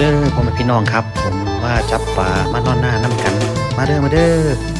เด้อพ่อแม่พี่น้องครับ ผมว่าจับปลามานอนหน้าน้ำกัน มาเด้อมาเด้อ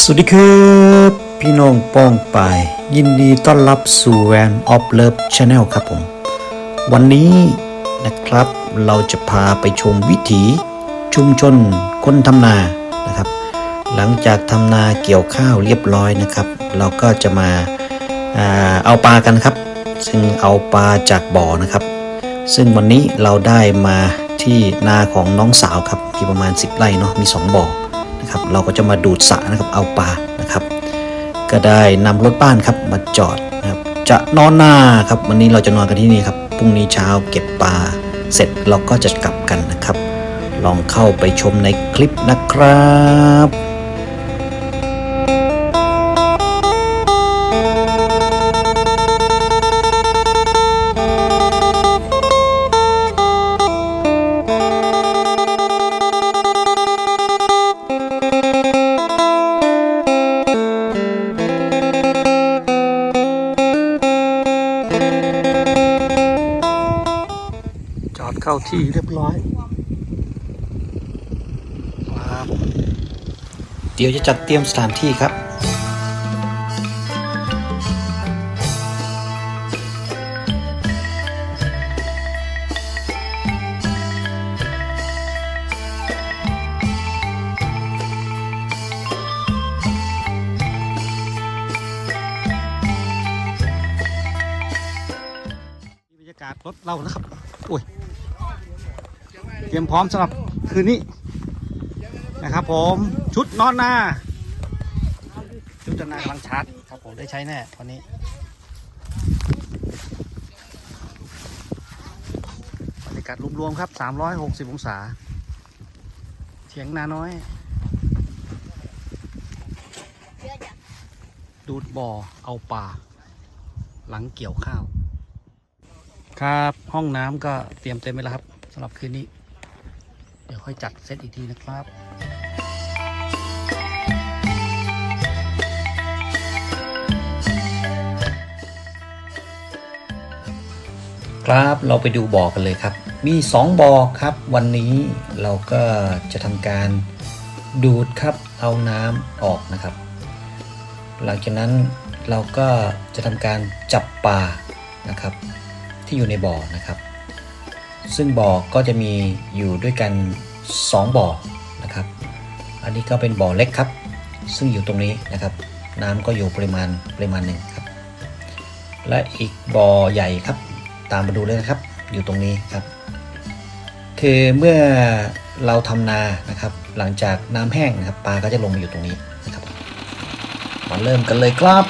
สวัสดีครับพี่น้องป้องปาย ยินดีต้อนรับสู่แวนออฟเลิฟชาแนลครับผม วันนี้นะครับเราจะพาไปชมวิถีชุมชนคนทำนานะครับ หลังจากทำนาเกี่ยวข้าวเรียบร้อยนะครับ เราก็จะมาเอาปลากันครับ ซึ่งเอาปลาจากบ่อนะครับ ซึ่งวันนี้เราได้มาที่นาของน้องสาวครับมีประมาณ 10ไร่เนาะมี 2บ่อ นะครับ เราก็จะมาดูดสระนะครับเอาปลานะครับ ก็ได้นำรถบ้านครับมาจอดนะครับ จะนอนหน้าครับ วันนี้เราจะนอนกันที่นี่ครับพรุ่งนี้เช้าเก็บปลาเสร็จเราก็จะกลับกันนะครับ ลองเข้าไปชมในคลิปนะครับ ที่เรียบร้อยครับเดี๋ยวจะจัดเตรียมสถานที่ครับบรรยากาศรถเรานะครับอุ้ยเต รียมพร้อมสำหรับคืนนี้นะครับผมชุดนอนหน้าชุดนอนนากำลังชาร์จครับผมได้ใช้แน่วันนี้บรรยากาศรวมๆครับ 360 องศาเถียงนาน้อย ดูดบ่อเอาป่า หลังเกี่ยวข้าว ครับห้องน้ำก็เตรียมเต็มไปแล้วครับสำหรับคืนนี้ เดี๋ยวค่อยจัดเซตอีกทีนะครับครับเราไปดูบ่อกันเลยครับ มี 2บ่อครับ วันนี้เราก็จะทำการดูดครับเอาน้ำออกนะครับ หลังจากนั้นเราก็จะทำการจับปลานะครับ ที่อยู่ในบ่อนะครับ ซึ่งบ่อก็จะมีอยู่ด้วยกัน 2 บ่อนะครับ อันนี้ก็เป็นบ่อเล็กครับ ซึ่งอยู่ตรงนี้นะครับ น้ำก็อยู่ปริมาณปริมาณหนึ่งครับ และอีกบ่อใหญ่ครับ ตามมาดูเลยนะครับ อยู่ตรงนี้ครับ คือเมื่อเราทำนานะครับ หลังจากน้ำแห้งนะครับปลาก็จะลงมาอยู่ตรงนี้นะครับ มาเริ่มกันเลยครับ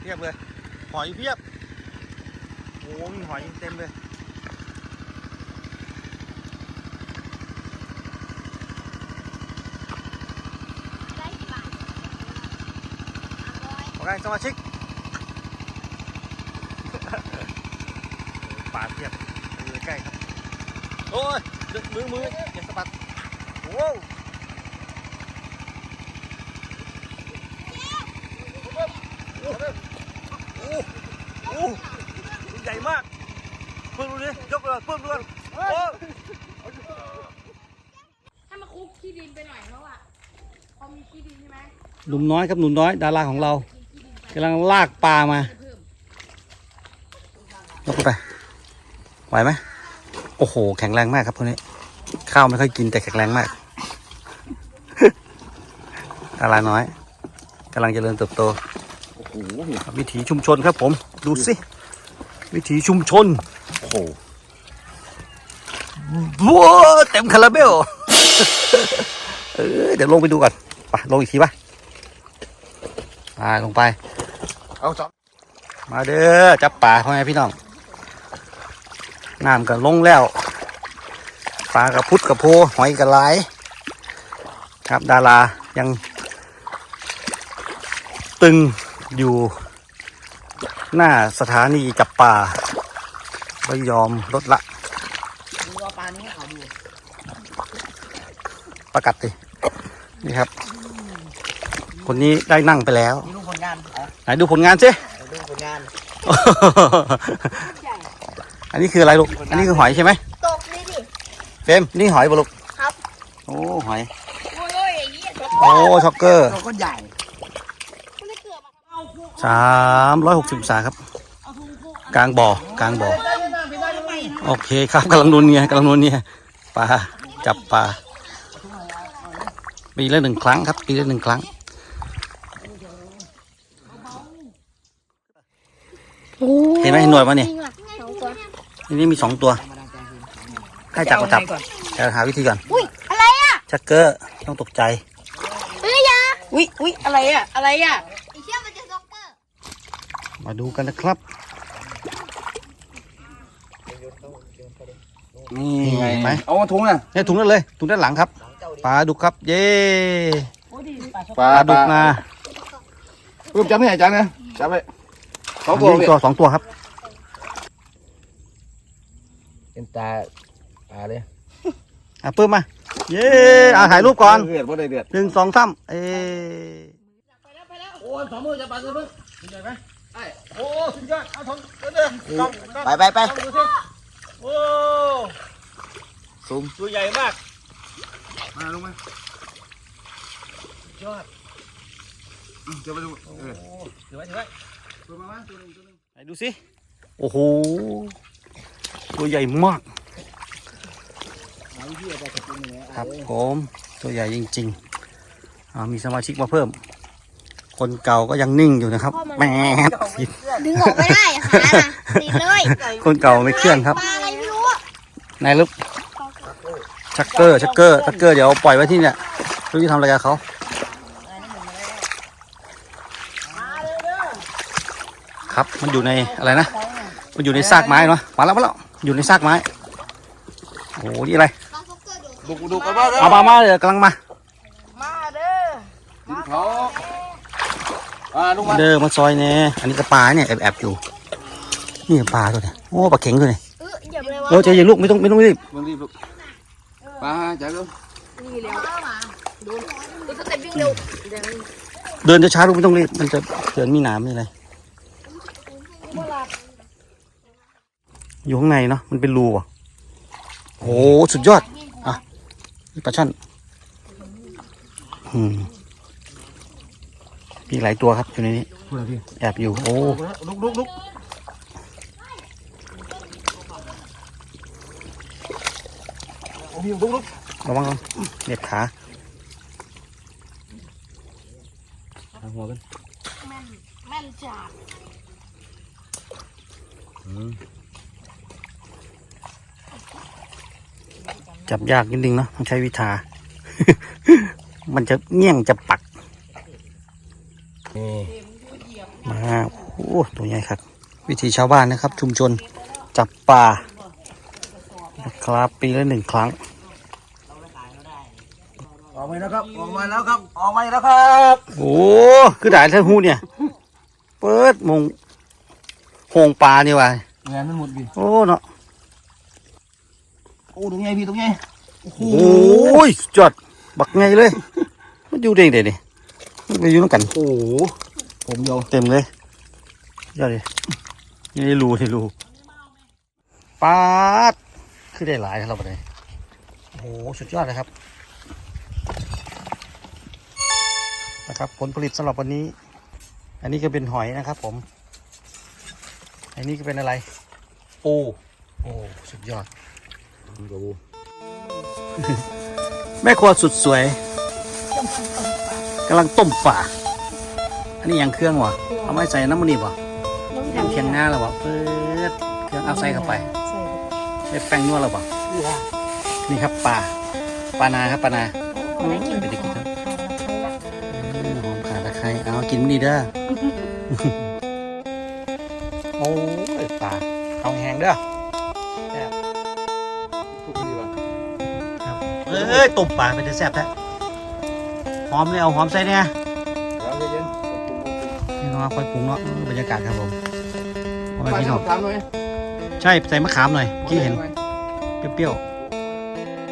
เพียบเลย หอยเพียบโอ้มีหอยเต็มเลยโอเคสมาชิกปลาเทียบอยู่ใกล้ครับ โอ้ยดึงมือมืออย่าสะบัดโอ้วโอ้โอ้โอ้ใหญ่มากเพิ่งดูดิยก เลยเพิ่งดูเลยโอ้ถ้ามาคุกขี้ดินไปหน่อยเพราะว่าพอมีขี้ดินใช่ไหมหนุ่มน้อยครับหนุ่มน้อยดาราของเรากำลังลากปลามายกขึ้นไปไหวไหมโอ้โห แข็งแรงมากครับพวกนี้ ข้าวไม่ค่อยกินแต่แข็งแรงมากดาราน้อยกำลังเจริญเติบโตครับวิถีชุมชนครับผม ดูสิ วิถีชุมชน โอ้ โหว้าวเต็มคาราเบลเออเดี๋ยวลงไปดูก่อนไปลงอีกทีป่ะอ่าลงไป เอาสองมาเด้อจับปลาพ่อแม่พี่น้องน้ำก็ลงแล้วปลากระพุดกระโพหอยกระไหลครับดารายัง ตึงอยู่หน้าสถานีจับปลาไม่ยอมลดละ ประกัดดินี่ครับ คนนี้ได้นั่งไปแล้วมีลูกผลงานอะไหนดูผลงานสิดูผลงาน อันนี้คืออะไรลูก อันนี้คือหอยใช่ไหมตกนี่ดิเฟรมนี่หอยบ่ลูกครับโอ้หอยโอ้ยโอ้ยอย่างนี้โอ้ช็อกเกอร์เราก็ใหญ่มันไม่เกือบอะเอาคุกสามร้อยหกสิบองศาครับเอาคุกคุกกลางบ่อกลางบ่อโอเคครับกำลังนวลเนี่ยกำลังนวลเนี่ยปลาจับปลา ปีละหนึ่งครั้งครับ ปีละหนึ่งครั้งเห็นไหมเห็นหน่วยปะเนี่ยสองตัวอันนี้มีสองตัวใกล้จับก็จับจะหาวิธีก่อนอุ้ยอะไรอะชักเกอร์ต้องตกใจเอ้ยยาอุ้ยอุ้ยอะไรอะอะไรอะไอ้เชี่ยมันจะซ็อกเกอร์มาดูกันนะครับนี่เห็นไหมเอาถุงน่ะเนี่ยถุงนั่นเลยถุงด้านหลังครับ ปลาดุกครับ เย้ปลาปลาดุกนารูปจับไม่ใหญ่จังนะจับไปสองตัวอันนี้ตัวสองตัวครับ เป็นตาปลาเลยอะปื้มมา เย้อะถ่ายรูปก่อนเดือดบ่ได้เดือดหนึ่งสองสามเอ้โอ้ยสองมือจะปลาตัวนึงใหญ่ไหมไอ้โอ้สุดยอดเอาถุงเด้อต้องไปไปไปต้องดูสิโอ้สูงตัวใหญ่มาก มาลงมายอดเดี๋ยวไปดูเออถือไว้ถือไว้ตัวมาตัวนึงตัวนึงไหนดูสิโอ้โห ตัวใหญ่มากครับผม ตัวใหญ่จริงๆอ่ามีสมาชิกมาเพิ่ม คนเก่าก็ยังนิ่งอยู่นะครับแหมดึงออกไม่ได้อะขาน่ะติดเลยคนเก่าไม่เคลื่อนครับ ปลาอะไรไม่รู้อะนายลูก ชักเกอร์ชักเกอร์ชักเกอร์เดี๋ยวปล่อยไว้ที่เนี่ยรู้จะทำอะไรกับเขาครับมันอยู่ในอะไรนะมันอยู่ในซากไม้เนาะมาแล้วมาแล้วอยู่ในซากไม้โอ้โหนี่อะไรปลาซ็อกเกอร์โดดดูดูกันบ้างเอามามาเดี๋ยวกำลังมามาเด้อกินเขาอ่าลงมาเดินมาซอยเนี่ยอันนี้กระปลาเนี่ยแอบแอบๆอยู่นี่ปลาตัวเนี่ยโอ้ปลาเข็งตัวเนี่ยเอออย่าไปเลยวะเออใจเย็นลูกไม่ต้องไม่ต้องรีบมึงรีบลูก ปลาจับลูกนี่เร็วดูดูสเต็ปวิ่งเร็วเดี๋ยวเดินช้าๆลูกไม่ต้องรีบมันจะเกิดมีหนามมีอะไรอยู่ข้างในเนาะมันเป็นรูอะโอ้สุดยอด อะนี่ปลาช่อนอืมมีหลายตัวครับอยู่ในนี้พูดอะไรพี่แอบอยู่ โอ้ลุกลุกลุก โอ้พี่ลุกลุกระวังระวังเด็ดขาหัวกันแม่นจัดจับยากนิดนึงเนาะต้องใช้วิชา มันจะเงี้ยงจะปักนี่มาโอ้ตัวใหญ่ครับ วิธีชาวบ้านนะครับ ชุมชนจับปลานะครับปีละหนึ่งครั้งออก มาแล้วครับ ออกมาแล้วครับ ออกมาแล้วครับโอ้คือด่ายเท่าหูเนี่ย เปิดมงโหงปลานี่ว่ะงานมันหมดพี่โอ้เนาะโอ้ตรงไงพี่ตรงไงโอ้โหโอ้ยจอดบักไงเลย มันอยู่เด้งเด็ดดิมันไปอยู่น้ำกันโอ้โหผมยาวเต็มเลยยอดเลยนี่ได้รูที่รูปาดคือได้หลายครับเราไปเลยโอ้โหสุดยอดเลยครับ นะครับ ผลผลิตสำหรับวันนี้ อันนี้ก็เป็นหอยนะครับ ผม อันนี้ก็เป็นอะไร ปู โอ้สุดยอดดูแม่ครัวสุดสวยกำลังต้มป่าอันนี้ยังเครื่องวะเอาไว้ใส่น้ำมันนี่วะยังเคียงหน้าแล้ววะเปิดเครื่องเอาใส่เข้าไปได้แป้งนวดแล้ววะนี่ครับปลาปลานาครับปลานาอืมไปดิกิ กินมันดีเด้อ โอ้ยปลาเอาแห้งเด้อทุกทีว่ะเอ้ยต้มปลาเป็นจะแซ่บแท้หอมเลยเอาหอมใส่เนี่ยแล้วเย็นนี่เนาะค่อยปรุงเนาะเออบรรยากาศครับผมโอ้ยๆพี่น้องถามหน่อยใช่ใส่มะขามหน่อยเมื่อกี้เห็น เปรี้ยว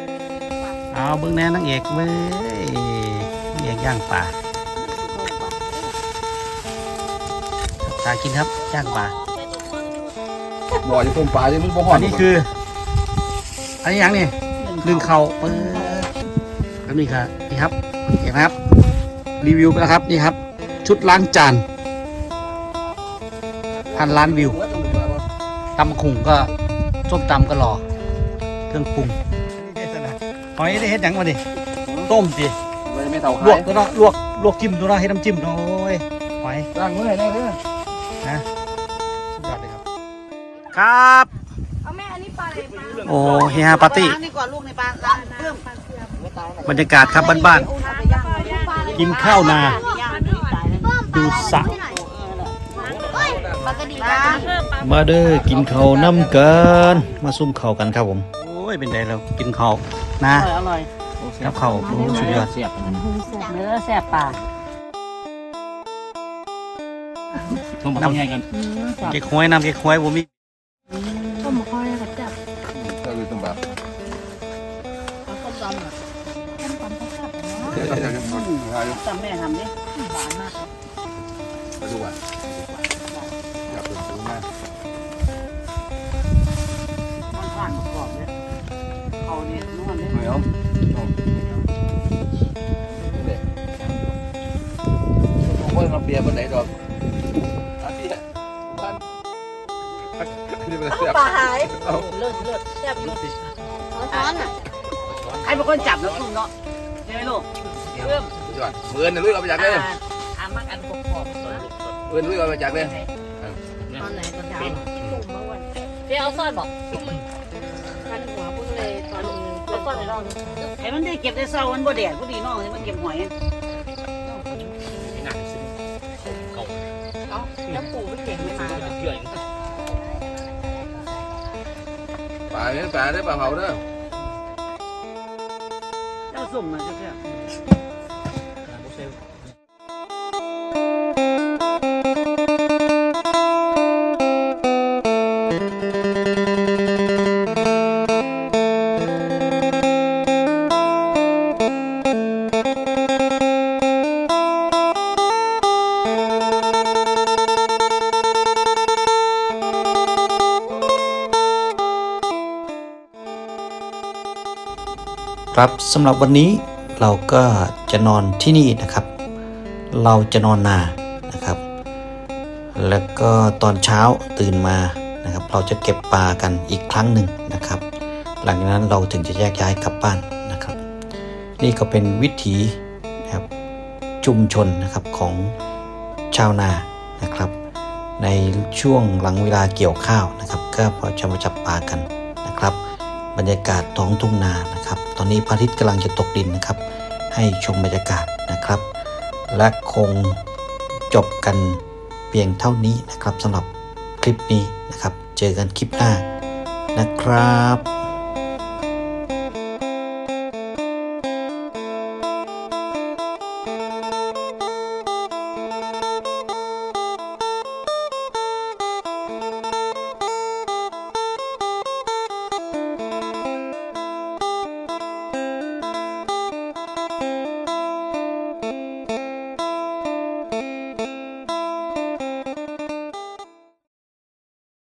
ๆ เอาเบิ้งแน่นางเอกเว้ยนางเอกย่างปลาากินครับย่างปลาบ่อจะต้มปลาที่มึงบ่หออันนนี้คือ อันนี้ยังนี่ลึงเข่าเปิดอันนี้ครับนี่ครับเห็นไหมครับ รีวิวไปแล้วครับนี่ครับ ชุดล้างจานพันล้านวิวตำขุ่งก็ส้มตำก็รอเครื่องปรุงหอยได้เฮ็ดหยังมาดิต้มสิไม่เท่าลวกตัวเนาะลวกลวกจิ้มตัวเนาะให้น้ำจิ้มเนาะโอ้ยหอยตั้งมือให้ได้เด้อ นะสุดยอดเลยครับ ครับ เอาแม่อันนี้ปลาอะไรปลาโอ้เฮียปาร์ตี้ล้างดีกว่าลูกในปลาล้างเพิ่มบรรยากาศครับบ้านๆกินข้าวนา ดูสระปลากระดีนะมาเด้อกินข้าวน้ำกันมาซุ่มข้าวกันครับผม โอ้ยเป็นไงเรากินข้าวนะอร่อยกับข้าวโอ้สุดยอดเสียบเนื้อแซ่บปา ต้องมาเข้าง่ายกันเก๊กฮวยน้ำเก๊กฮวยผมมีต้มคอยกับจับก็คือต้องแบบต้มตำอะจำแม่ทำดิหวานมากไปดูอะอยากเป็นซื้อมามันหวานกรอบเลยเขาเนี่ยนวลเลยเหนียวเด็กผมว่ามาเบียร์บนไหนดอก เสียบปลาหายเอาเลิศเลิศแซ่บอยู่ช้อนอะใครเป็นคนจับแล้วคุณเนาะใช่ไหมลูกเริ่มจอดเมือนลุยเอาไปจากเลยทำมากันกรอบๆเมือนลุยเอาไปจากเลยตอนไหนตอนเช้าตุ่มมาวันเดี๋ยวเอาซ่อนบอกพันหัวพุ่งเลยตอนเอาซ่อนในร่องไอ้มันได้เก็บได้เศร้ามันบ่แดดพอดีน้องมันเก็บหอย ปลาเนี่ยปลาได้ปลาเผาเด้อ เจ้าส่งมาเจ้าค รับสำหรับวันนี้เราก็จะนอนที่นี่นะครับ เราจะนอนนานะครับ แล้วก็ตอนเช้าตื่นมานะครับ เราจะเก็บปลากันอีกครั้งหนึ่งนะครับ หลังจากนั้นเราถึงจะแยกย้ายกลับบ้านนะครับ นี่ก็เป็นวิถีนะครับชุมชนนะครับของชาวนานะครับ ในช่วงหลังเวลาเกี่ยวข้าวนะครับ ก็พอจะมาจับปลากัน บรรยากาศท้องทุ่งนานะครับ ตอนนี้พระอาทิตย์กำลังจะตกดินนะครับ ให้ชมบรรยากาศนะครับ และคงจบกันเพียงเท่านี้นะครับสำหรับคลิปนี้นะครับ เจอกันคลิปหน้านะครับ